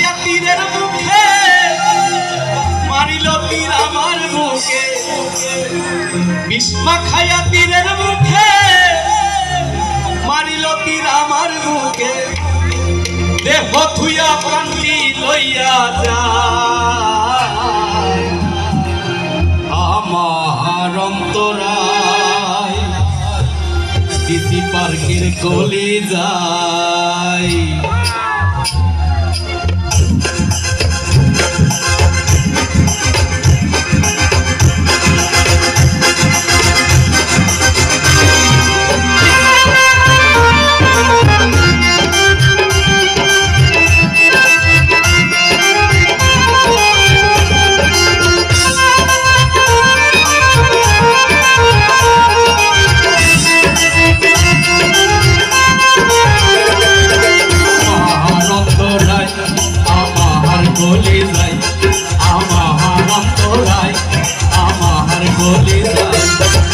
মারিয়া তীরের মুখে, মারিল তীর আমার মুখে। বিষ্মা খায়া তীরের মুখে, মারিল তীর আমার মুখে। দেহ থুইয়া প্রান্তি লইয়া যা আমার অন্তরায় সিটি পার্কের কলি যায়।